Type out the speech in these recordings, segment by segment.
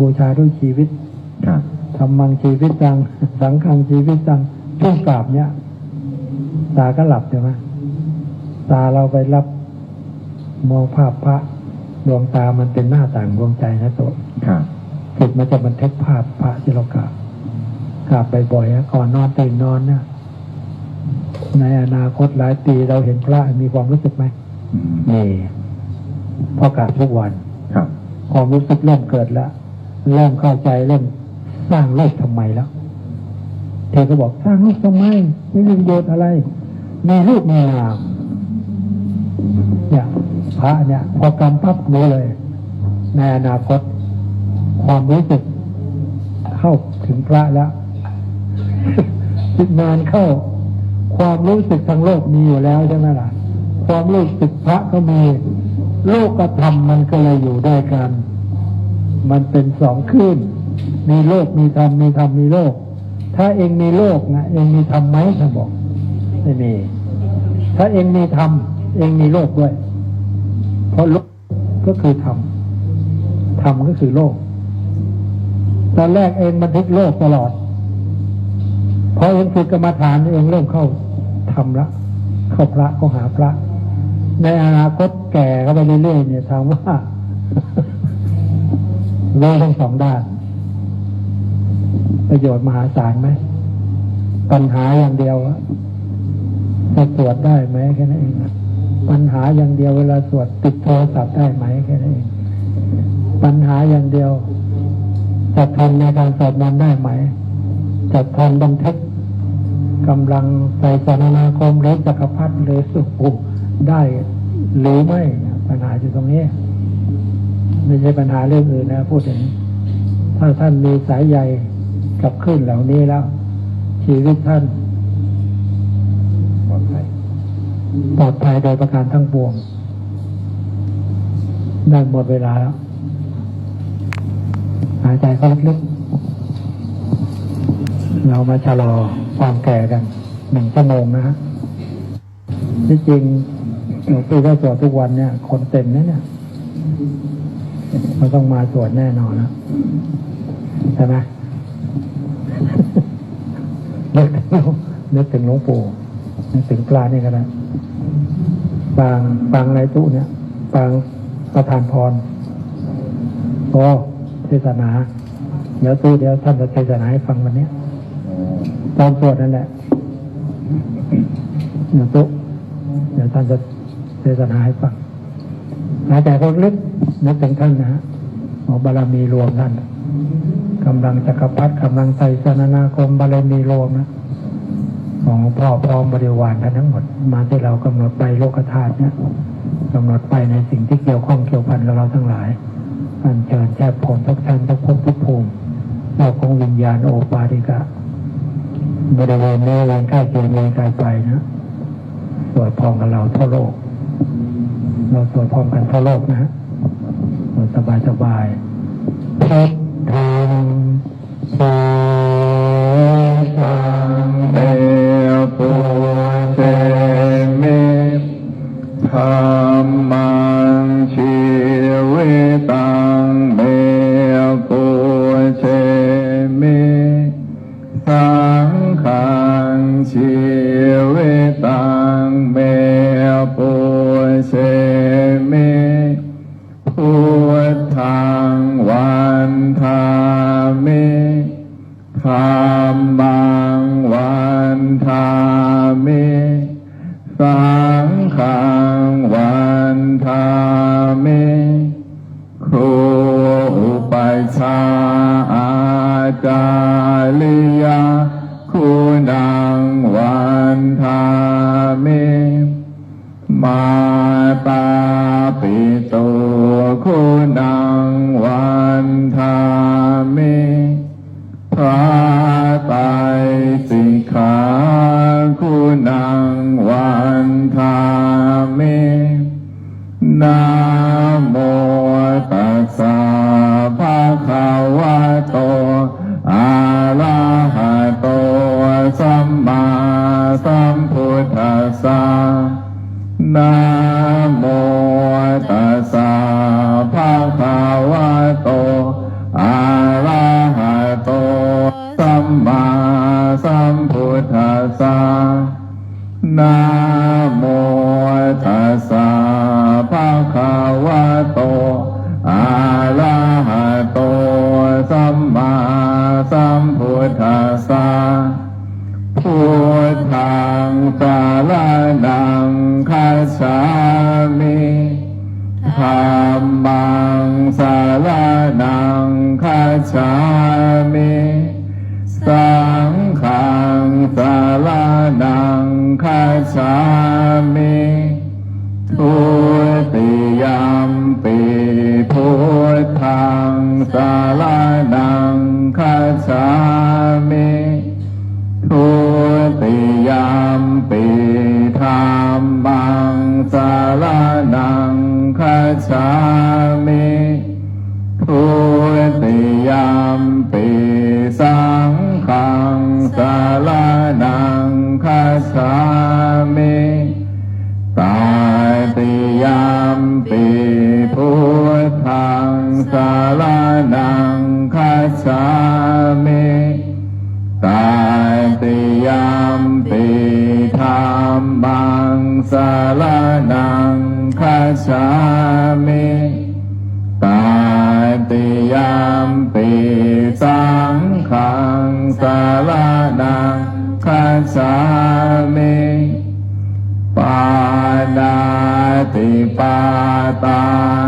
บูชาด้วยชีวิตครับทำมังชีวิตตัง สังฆังชีวิตตังช่วงกราบเนี่ยตาก็หลับใช่ไหมตาเราไปรับมองภาพพระดวงตามันเป็นหน้าต่างดวงใจนะตัวครับจิตมันจะบันทึกภาพพระที่เรากราบกราบบ่อยๆนะก่อนนอนตื่นนอนเนี่ยในอนาคตหลายปีเราเห็นพระมีความรู้สึกไหมอืมนี่พอกราบทุกวันครับความรู้สึกเริ่มเกิดแล้ว เริ่มเข้าใจเริ่มสร้างโลกทำไมแล้วเธอก็บอกสร้างโลกทำไมไม่มีประโยชน์อะไร มีรูปมีนามเนี่ยพระเนี่ย พอกรรมปั๊บรู้เลย ในอนาคต ความรู้สึกเข้าถึงพระแล้วจิตนานเข้า ความรู้สึกทางโลกมีอยู่แล้วใช่ไหมล่ะ ความรู้สึกพระก็มี โลกกับธรรมมันก็เลยอยู่ด้วยกัน มันเป็นสองคลื่นมีโลกมีธรรมมีธรรมมีโลก ถ้าเองมีโลกนะเองมีธรรมไหมท่านบอกไม่มี ถ้าเองมีธรรมเองมีโลกด้วย เพราะโลกก็คือธรรมธรรมก็คือโลกตอนแรกเองบันทึกโลกตลอดพอเองฝึกกรรมฐานเองเริ่มเข้าธรรมละเข้าพระเข้าหาพระ ในอนาคตแก่เข้าไปเรื่อยๆเนี่ยถามว่า โลกทั้งสองด้าน ประโยชน์มหาศาลไหมปัญหาอย่างเดียวอะจะสวดได้ไหมแค่นั้นเองปัญหาอย่างเดียวเวลาสวดติดโทรศัพท์ได้ไหมแค่นั้นเองปัญหาอย่างเดียวจะทนในการสวดมนต์ได้ไหมจะทนบันทึกกำลังใส่สนานาคมหรือจักรพรรดิหรือสุภูได้หรือไม่ปัญหาอยู่ตรงนี้ ไม่ใช่ปัญหาเรื่องอื่นนะ พูดถึง ถ้าท่านมีสายใยกับคลื่นเหล่านี้แล้ว ชีวิตท่านปลอดภัยปลอดภัยโดยประการทั้งปวงได้หมดเวลาแล้ว หายใจเข้าลึกๆเรามาชะลอความแก่กันหนึ่งชั่วโมงนะฮะที่จริงหลวงปู่ก็สวดทุกวันเนี่ย คนเต็มนะเนี่ย เราต้องมาสวดแน่นอนนะใช่ไหมนึกถึงนึกถึงหลวงปู่นึกถึงปลานี่ก็ได้ปางปางในตู้เนี่ยปางประทานพรโอ้เทศนา เดี๋ยวตู้เดี๋ยวท่านจะเทศนาให้ฟังวันเนี้ยตอนสวดนั่นแหละเดี๋ยวตู้เดี๋ยวท่านจะเทศนาให้ฟังหายใจเข้าลึก นึกถึงท่านนะฮะขอบารมีรวมท่านกำลังจักรพรรดิกำลังใจสนานาคมบารมีรวมนะของพ่อพร้อมบริวารกันทั้งหมด มาที่เรากำหนดไปโลกธาตุเนี่ยกำหนดไปในสิ่งที่เกี่ยวข้องเกี่ยวพันกับเราทั้งหลายอันเชิญแช่ผลทุกชั้นทุกภพทุกภูมิเราของวิญญาณโอปาติกะบริเวณนี้เวณใกล้เคียงเวณไกลไปนะสวดพร้อมกับเราทั่วโลก เราสวดพร้อมกันทั่วโลกนะฮะ สบายสบายๆพุทธังสา Calca. านังคาจามิทุติยามปีธรรมังสารนังคาจามิทุติยามปีสังฆังสารนังคาจามิตาติยามปีพุทธังสารนัง คาจามิตาติยามปิธรรมังสารนังคาชามิตาติยามปิสังขังสารนังคาชามิปานาติปาตา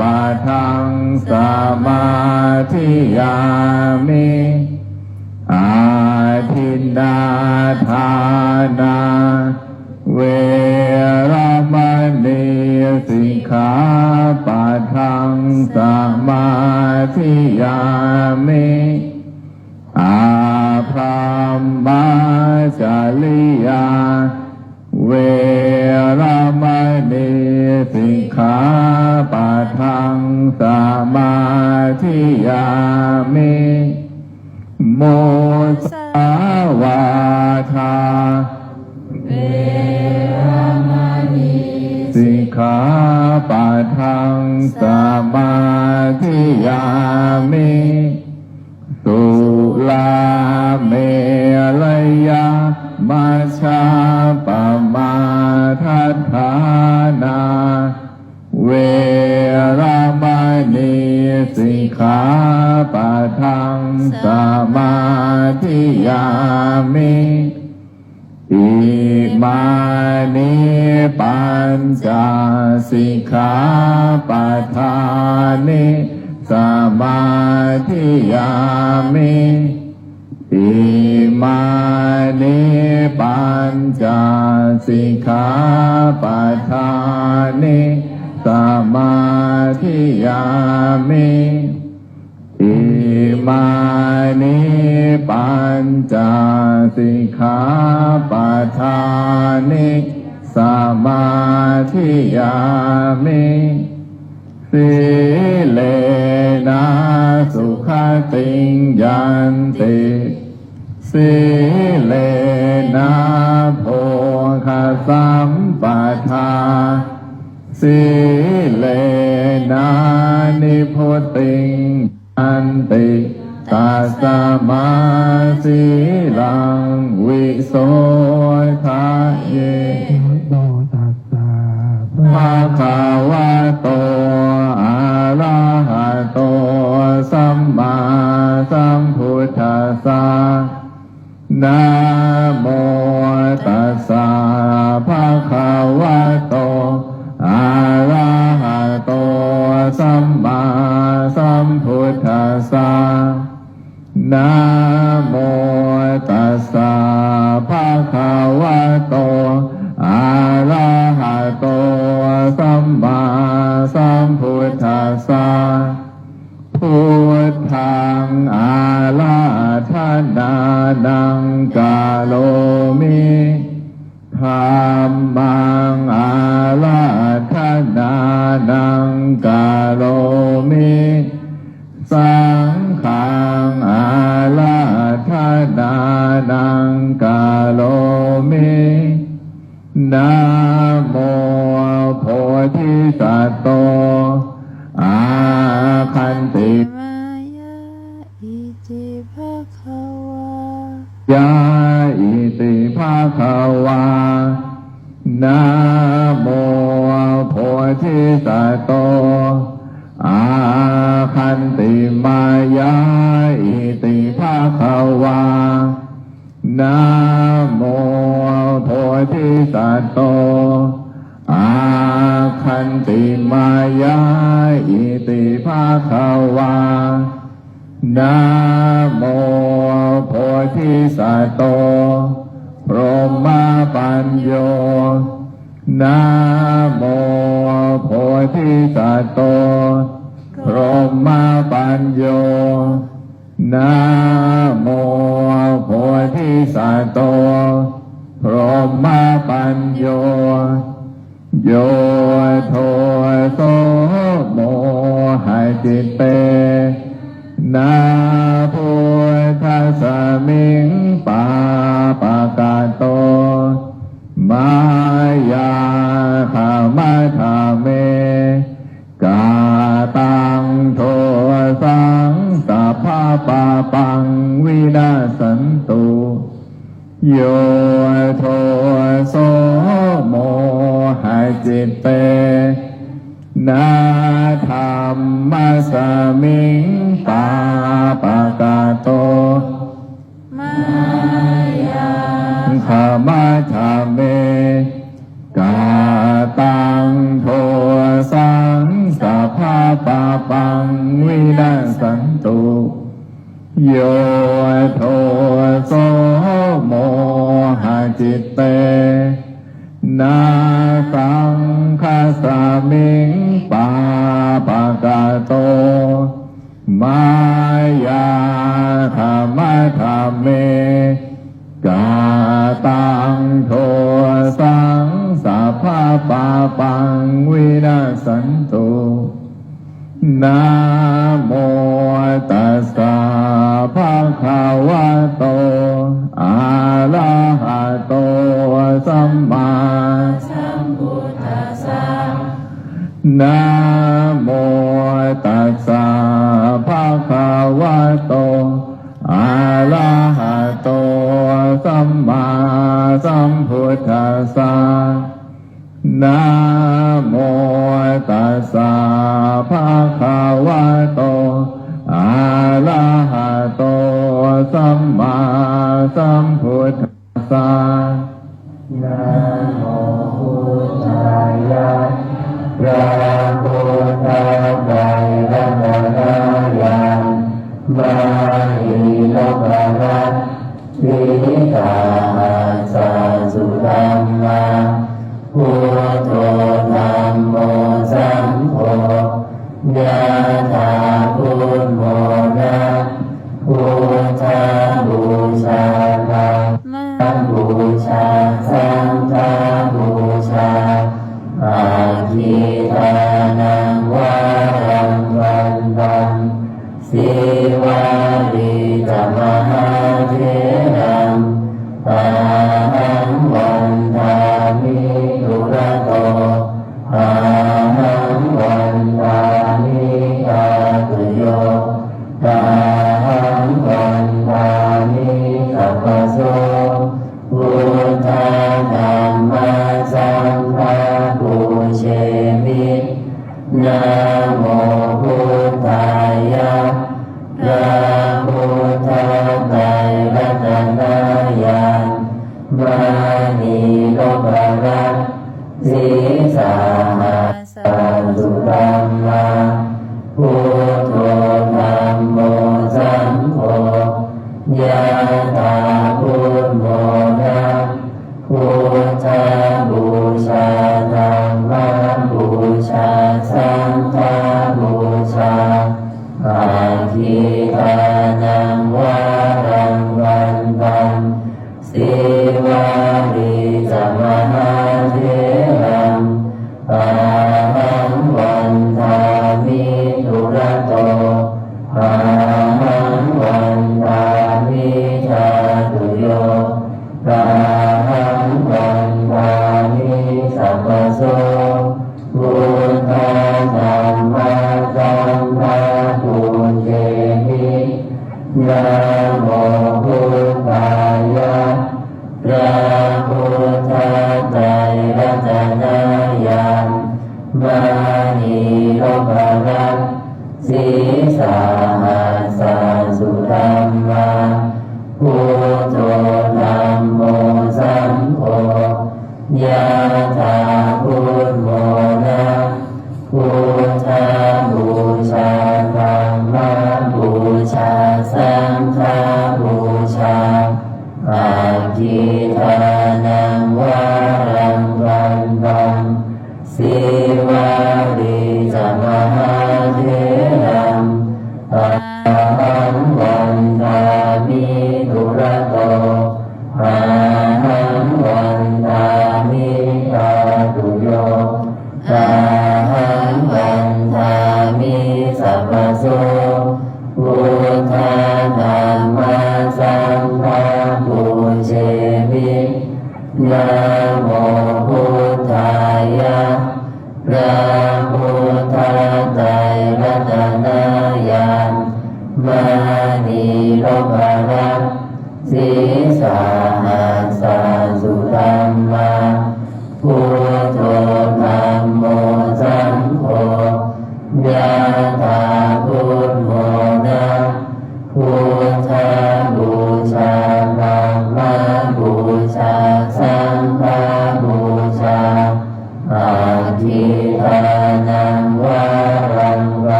ปะทังสมาธิยามิอาทินาทา ธิยามิโมสาวาทาสิกขาปะทังสมาธิยามิ สมาธิยามิอิมานิปัญจสิกขาปะทานิสมาธิยามิอิมานิปัญจสิกขาปะทานิสมาธิยามิ อิมานิปัญจสิกขาปะทานิสมาธิยามิสิเลนะสุขติงยันติสิเลนะโภคสัมปทาสิเลนะนิพุติง น โลมิสังฆังอาลาธนานังกาโลมินะโมโพธิสัตว์โต อาคันติมายาอิจิภะคะวะยาอิติภาคะวานะโมโพธิสัตว์โต ภาควานะโมโพธิสัตโต อาคันติมายาอิติภาควานะโมโพธิสัตโตพรหมปัญโยนะโมโพธิสัตโตพรหมปัญโยนะ โมโพธิสัตว์โตพรหมปัญโย โยโทโสโมหะจิตเต นาพุทธสมิงปาปะกาโต มายาขามะทาเม กาตังโทสังสัพพะปาปัง วินาสันตุโยโทโสโมหจิตเต นาธรรมสมิงปาปะกาโตมายาขมะธาเมกาตังโทสังสัพพะปาปังวินาสันตุ โยโทโสโมหะจิตเต นาสังคาสามิงปาปะกาโต มายาธรรมะธรรมเม กาตังโทสังสัพพะปาปังวินาสันตุนะ วะโตอะระหะโตสัมมาสัมพุทธัสสะนะโมตัสสะภะคะวะโตอะระหะโตสัมมาสัมพุทธัสสะนะโมตัสสะภะคะวะ ทธั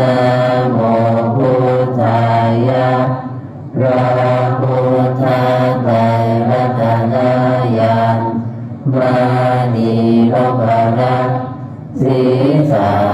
นะโมพุทธายะพระพุทธไตรตนะยามมานีโลกนะศีสั